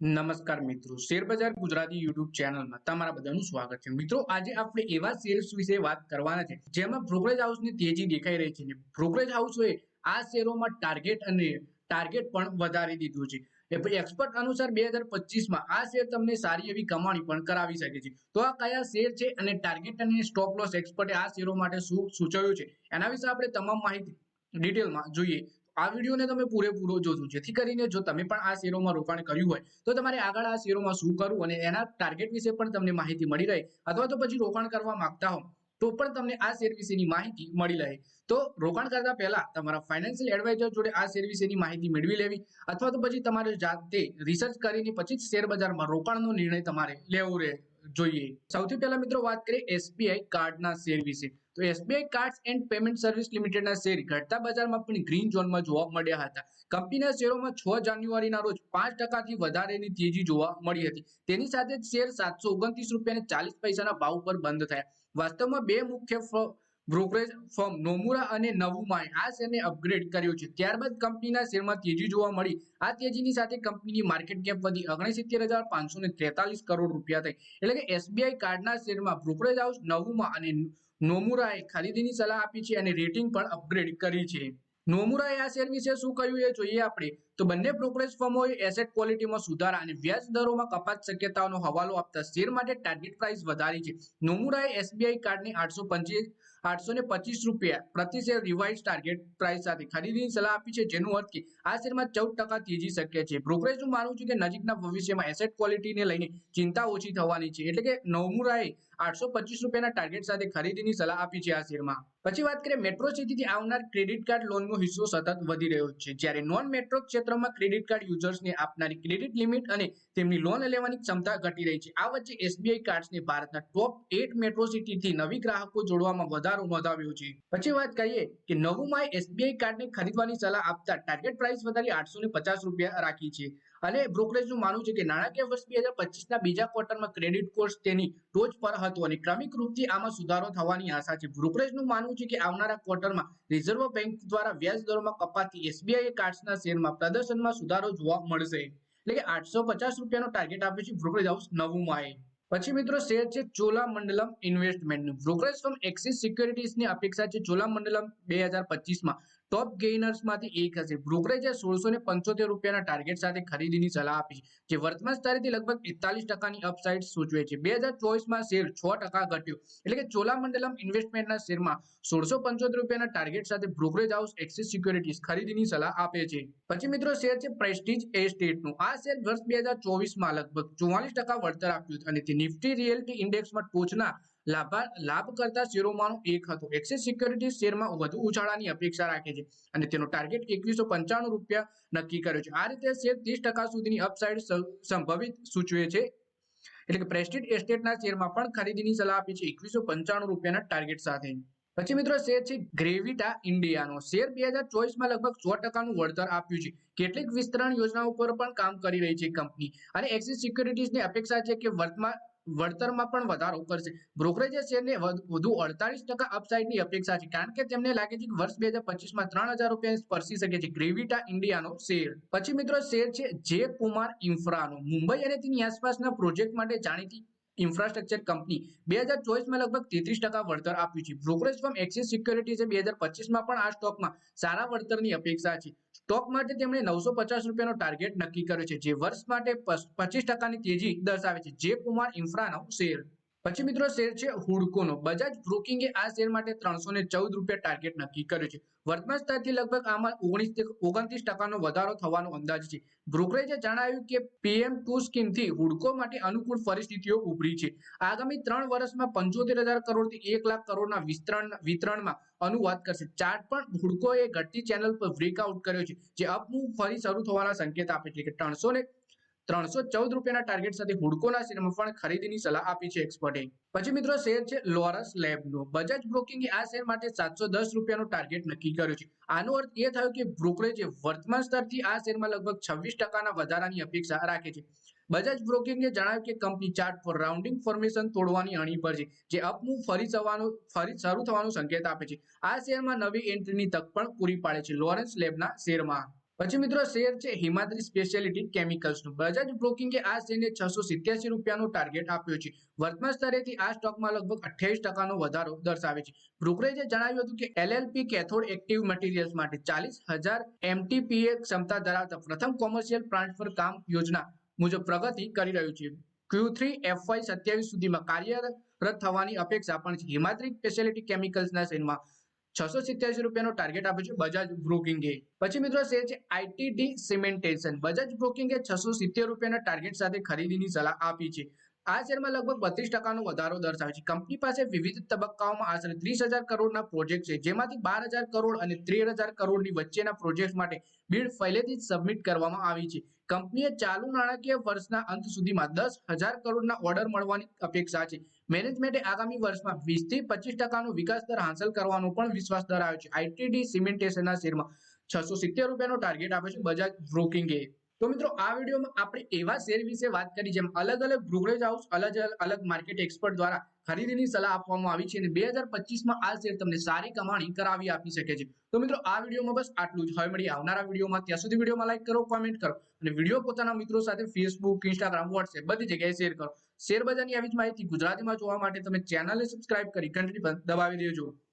નમસ્કાર મિત્રો. શેરબજાર ગુજરાતી યુટ્યુબ ચેનલમાં તમારા બધાનું સ્વાગત છે. મિત્રો, આજે આપણે એવા શેર્સ વિશે વાત કરવાના છે, જેમાં બ્રોકરેજ હાઉસની તેજી દેખાઈ રહી છે બ્રોકરેજ હાઉસોએ આ શેરોમાં ટાર્ગેટ અને ટાર્ગેટ પણ વધારી દીધું છે. એક્સપર્ટ અનુસાર બે હજાર પચીસમાં આ શેર તમને સારી એવી કમાણી પણ કરાવી શકે છે. તો આ કયા શેર છે અને ટાર્ગેટ અને સ્ટોપ લોસ એક્સપર્ટે આ શેરો માટે શું સૂચવ્યું છે? એના વિશે આપણે તમામ માહિતી ડિટેલમાં જોઈએ. આ વિડીયોને તમે પૂરેપૂરો જોજો. જેથી કરીને જો તમે પણ આ શેરોમાં રોકાણ કર્યું હોય, તો તમારે આગળ આ શેરોમાં શું કરવું અને એના ટાર્ગેટ વિશે પણ તમને માહિતી મળી રહે. અથવા તો પછી રોકાણ કરવા માંગતા હો, તો પણ તમને આ શેર વિશેની માહિતી મળી રહે. તો રોકાણ કરતા પહેલા તમારા ફાઇનાન્શિયલ એડવાઇઝર જોડે આ શેર વિશેની માહિતી મેળવી લેવી, અથવા તો પછી તમારે જાતે રિસર્ચ કરીને પછી જ શેર બજારમાં રોકાણનો નિર્ણય તમારે લેવો રહે. જોઈએ. સૌથી પહેલા મિત્રો વાત કરીએ એસબીઆઈ કાર્ડના શેર વિશે. તો SBI cards and payment service લિમિટેડના શેર ઘટતા બજારમાં પણ ગ્રીન ઝોનમાં જોવા મળ્યા હતા. કંપનીના શેરોમાં છ જાન્યુઆરીના રોજ પાંચ ટકાથી વધારેની તેજી જોવા મળી હતી. તેની સાથે શેર સાતસો ઓગણત્રીસ રૂપિયા ચાલીસ પૈસાના ભાવ પર બંધ થયા. વાસ્તવમાં બે મુખ્ય બ્રોકરેજ ફર્મ નોમુરા અને નવુમાએ આ શેરને અપગ્રેડ કર્યો છે. ત્યારબાદ કંપનીના શેરમાં તેજી જોવા મળી. આ તેજીની સાથે કંપનીની માર્કેટ કેપ વધી. ઓગણસિત્તેર હજાર પાંચસો ને ત્રેતાલીસ કરોડ રૂપિયા થઈ. એટલે કે એસબીઆઈ કાર્ડના શેરમાં બ્રોકરેજ હાઉસ નવુમા અને નોમુરાએ ખરીદીની સલાહ આપી છે અને રેટિંગ પણ અપગ્રેડ કરી છે. નોમુરાએ આ શેર વિશે શું કહ્યું એ જોઈએ આપણે. તો બંને બ્રોકરેજ ફર્મોએ એસેટ ક્વોલિટીમાં સુધારા અને વ્યાજ દરોમાં કપાત શક્યતાઓનો હવાલો આપતા શેર માટે ટાર્ગેટ પ્રાઇસ વધારી છે. નોમુરાએ એસબીઆઈ કાર્ડની આઠસો પચીસ રૂપિયા પ્રતિ શેર રિવાઇઝ ટાર્ગેટ પ્રાઇસ સાથે ખરીદીની સલાહ આપી છે, જેનું અર્થ કે આ શેરમાં ચૌદ ટકા તેજી શક્ય છે. બ્રોકરેજનું માનવું છે કે નજીકના ભવિષ્યમાં એસેટ ક્વોલિટીને લઈને ચિંતા ઓછી થવાની છે. એટલે કે નવમુરાએ આઠસો પચીસ રૂપિયાના ટાર્ગેટ સાથે ખરીદીની સલાહ આપી છે આ શેરમાં. પછી વાત કરીએ મેટ્રો સિટીથી આવનાર ક્રેડિટ કાર્ડ લોનનો હિસ્સો સતત વધી રહ્યો છે. જ્યારે નોન મેટ્રો ક્ષેત્રમાં ક્રેડિટ કાર્ડ યુઝર્સને આપનારી ક્રેડિટ લિમિટ અને તેમની લોન લેવાની ક્ષમતા ઘટી રહી છે. આ વચ્ચે એસબીઆઈ કાર્ડ્સને ભારતના ટોપ એટ મેટ્રો સિટીથી નવી ગ્રાહકો જોડવામાં વધારો નોંધાવ્યો છે. પછી વાત કરીએ કે નવુંમાં એસબીઆઈ કાર્ડને ખરીદવાની સલાહ આપતા ટાર્ગેટ પ્રાઇસ વધારી આઠસો પચાસ રૂપિયા રાખી છે. અને બ્રોકરેજનું માનવું છે કે નાણાકીય વર્ષ બે હજાર પચીસના બીજા ક્વાર્ટરમાં ક્રેડિટ કોસ્ટ તેની ટોચ પર હતો અને ક્રમિક રૂપથી આમાં સુધારો થવાની આશા છે. બ્રોકરેજનું માનવું છે કે આવનારા ક્વાર્ટરમાં રિઝર્વ બેંક દ્વારા વ્યાજ દરોમાં કપાતી એસબીઆઈ કાર્ડ્સના શેરમાં પ્રદર્શનમાં સુધારો જોવા મળશે. એટલે કે આઠસો પચાસ રૂપિયાનો ટાર્ગેટ આપે છે બ્રોકરેજ હાઉસ નવુંમાં પછી મિત્રો શેર છે ચોલામંડલમ ઇન્વેસ્ટમેન્ટનું. બ્રોકરેજ ફર્મ એક્સિસ સિક્યોરિટીઝની અપેક્ષા છે ચોલામંડલમ બે હજાર પચીસમાં. ટોપ ગેઇનર્સમાંથી એક હશે. બ્રોકરેજે સોળસો ને પંચોતેર રૂપિયાના ટાર્ગેટ સાથે ખરીદીની સલાહ આપી જે વર્તમાન સ્તરેથી લગભગ એકતાલીસ ટકાની અપસાઇડ સૂચવે છે. બે હજાર ચોવીસમાં શેર છ ટકા ઘટ્યો. એટલે કે ચોલામંડલમ ઇન્વેસ્ટમેન્ટના શેરમાં સોળસો પંચોતેર રૂપિયાના ટાર્ગેટ સાથે બ્રોકરેજ હાઉસ એક્સિસ સિક્યોરિટીઝ ખરીદીની સલાહ આપે છે. પછી મિત્રો શેર છે પ્રેસ્ટીજ એસ્ટેટનું આ શેર વર્ષ બે હજાર ચોવીસમાં લગભગ ચુમ્માલીસ ટકા વળતર આપ્યું અને તે નિફ્ટી રિયલ્ટી ઇન્ડેક્સમાં ટોચના લાભ લાભ કરતા શેરોમાંનો એક હતો. એક્સિસ સિક્યોરિટી શેરમાં વધુ ઉછાળાની અપેક્ષા રાખે છે અને તેનો ટાર્ગેટ એકવીસો પંચાણું રૂપિયા નક્કી કર્યો છે. આ રીતે શેર ત્રીસ ટકા સુધીની અપસાઇડ સંભવિત સૂચવે છે. એટલે કે પ્રેસ્ટીજ એસ્ટેટના શેરમાં પણ ખરીદીની સલાહ આપી છે એકવીસો પંચાણું રૂપિયાના ટાર્ગેટ સાથે. પછી મિત્રો શેર છે ગ્રેવિટા ઇન્ડિયાનો શેર બે હજાર ચોવીસમાં લગભગ સો ટકાનું વળતર આપ્યું છે. કેટલીક વિસ્તરણ યોજનાઓ પર પણ કામ કરી રહી છે કંપની અને એક્સિસ સિક્યોરિટીઝની અપેક્ષા છે કે વર્તમાન વળતરમાં પણ વધારો કરશે. બ્રોકરેજે શેરને વધુ અડતાલીસ ટકા અપસાઇડની અપેક્ષા છે. કારણ કે તેમને લાગે છે કે વર્ષ બે હજાર પચીસમાં ત્રણ હજાર રૂપિયા સ્પર્શી શકે છે. ગ્રેવિટા ઇન્ડિયાનો શેર પછી મિત્રો શેર છે જે કુમાર ઇન્ફ્રાનો મુંબઈ અને તેની આસપાસના પ્રોજેક્ટ માટે જાણીતી ઇન્ફ્રાસ્ટ્રક્ચર કંપની બે હજાર ચોવીસમાં લગભગ તેત્રીસ ટકા વળતર આપ્યું છે. બ્રોકરેજ ફર્મ એક્સિસ સિક્યોરિટીઝે બે હજાર પચીસમાં પણ આ સ્ટોકમાં સારા વળતરની અપેક્ષા છે. સ્ટોક માટે તેમણે નવસો પચાસ રૂપિયાનો ટાર્ગેટ નક્કી કર્યો છે. જે વર્ષ માટે પચીસ ટકાની તેજી દર્શાવે છે. જે કુમાર ઇન્ફ્રાનો શેર પછી મિત્રો શેર છે હુડકોનો. બજાજ બ્રોકિંગે આ શેર માટે ત્રણસો ને ચૌદ રૂપિયા ટાર્ગેટ નક્કી કર્યું છે. વર્તમાન સ્તરથી લગભગ આમાં ઓગણીસ ઓગણત્રીસ ટકાનો વધારો થવાનો અંદાજ છે. બ્રોકરેજે જણાવ્યું કે પીએમ ટુ સ્કીમથી હુડકો માટે અનુકૂળ પરિસ્થિતિઓ ઉભરી છે. આગામી ત્રણ વર્ષમાં પંચોતેર હજાર કરોડથી એક લાખ કરોડના વિસ્તરણ, વિતરણમાં અનુવાદ કરશે. ચાર્ટ પણ હુડકોએ ઘટતી ચેનલ પર બ્રેકઆઉટ કર્યો છે, જે અપમૂવ ફરી શરૂ થવાના સંકેત આપે છે કે ત્રણસો ને ત્રણસો ચૌદ રૂપિયાના ટાર્ગેટ સાથે હુડકોના શેરમાં પણ ખરીદીની સલાહ આપી છે એક્સપર્ટે પછી મિત્રો શેર છે લોરસ લેબનો. બજાજ બ્રોકિંગે આ શેર માટે સાતસો દસ રૂપિયાનું ટાર્ગેટ નક્કી કર્યું છે. આનો અર્થ એ થયો કે બ્રોકરેજે વર્તમાન સ્તરથી આ શેરમાં લગભગ છવ્વીસ ટકાના વધારાની અપેક્ષા રાખે છે. બજાજ બ્રોકિંગે જણાવ્યું કે કંપની ચાર્ટ પર રાઉન્ડિંગ ફોર્મેશન તોડવાની અણી પર છે, જે અપમૂવ ફરી જવાનો ફરી શરૂ થવાનો સંકેત આપે છે. આ શેરમાં નવી એન્ટ્રીની તક પણ પૂરી પાડે છે લોરેન્સ લેબના શેરમાં. પછી મિત્રો શેર છે હિમાદ્રી સ્પેશિયાલિટી કેમિકલ્સનું બજાજ બ્રોકિંગે આ શેરને છસો સિત્યાસી રૂપિયાનું ટાર્ગેટ આપ્યું છે. વર્તમાન સ્તરેથી આ સ્ટોકમાં લગભગ અઠ્યાવીસ ટકાનો વધારો દર્શાવે છે. બ્રોકરેજે જણાવ્યું હતું કે એલએલપી કેથોડ એક્ટિવ મટીરિયલ્સ માટે ચાલીસ હજાર એમટીપીએ ક્ષમતા ધરાવતા પ્રથમ કોમર્શિયલ પ્લાન્ટ પર કામ યોજના મુજબ પ્રગતિ કરી રહ્યું છે. ક્યુ થ્રી એફવાય સત્યાવીસ સુધીમાં કાર્યરત થવાની અપેક્ષા પણ છે. હિમાદ્રી સ્પેશિયાલિટી કેમિકલ્સના શેરમાં છસો સિત્યાસી રૂપિયાનો ટાર્ગેટ આપ્યો છે બજાજ બ્રોકિંગે પછી મિત્રો છે છે આઈટીડી સિમેન્ટેશન બજાજ બ્રોકિંગે છસો સિત્તેર રૂપિયાના ટાર્ગેટ સાથે ખરીદીની સલાહ આપી છે. આ શેરમાં લગભગ બત્રીસ ટકાનો વધારો દર્શાવે છે. કંપની પાસે વિવિધ તબક્કાઓમાં આશરે ત્રીસ હજાર કરોડના પ્રોજેક્ટ છે. જેમાંથી બાર હજાર કરોડ અને ત્રેર હજાર કરોડની વચ્ચેના પ્રોજેક્ટ માટે બિડ પહેલેથી જ સબમિટ કરવામાં આવી છે. કંપનીએ ચાલુ નાણાકીય વર્ષના અંત સુધીમાં દસ હજાર કરોડના ઓર્ડર મળવાની અપેક્ષા છે. મેનેજમેન્ટે આગામી વર્ષમાં વીસથી પચીસ ટકાનો વિકાસ દર હાંસલ કરવાનો પણ વિશ્વાસ ધરાવ્યો છે. આઈટીડી સિમેન્ટેશનના શેરમાં છસો સિત્તેર રૂપિયાનો ટાર્ગેટ આપ્યો છે બજાજ બ્રોકિંગે તો મિત્રો, આ વિડીયોમાં આપણે એવા શેર વિશે વાત કરી જેમ અલગ અલગ બ્રોકરેજ હાઉસ અલગ અલગ માર્કેટ એક્સપર્ટ દ્વારા ખરીદીની સલાહ આપવામાં આવી છે અને બે હજાર પચીસમાં આ શેર તમને સારી કમાણી કરાવી આપી શકે છે. તો મિત્રો, આ વિડીયોમાં બસ આટલું જ. હવે મળી આવનારા વિડીયોમાં. ત્યાં સુધી વિડીયોમાં લાઈક કરો કોમેન્ટ કરો અને વીડિયો પોતાના મિત્રો સાથે ફેસબુક ઇન્સ્ટાગ્રામ વોટ્સએપ બધી જગ્યાએ શેર કરો. શેર બજારની આવી જ માહિતી ગુજરાતીમાં જોવા માટે તમે ચેનલને સબસ્ક્રાઇબ કરી ઘંટડી પર દબાવી દેજો.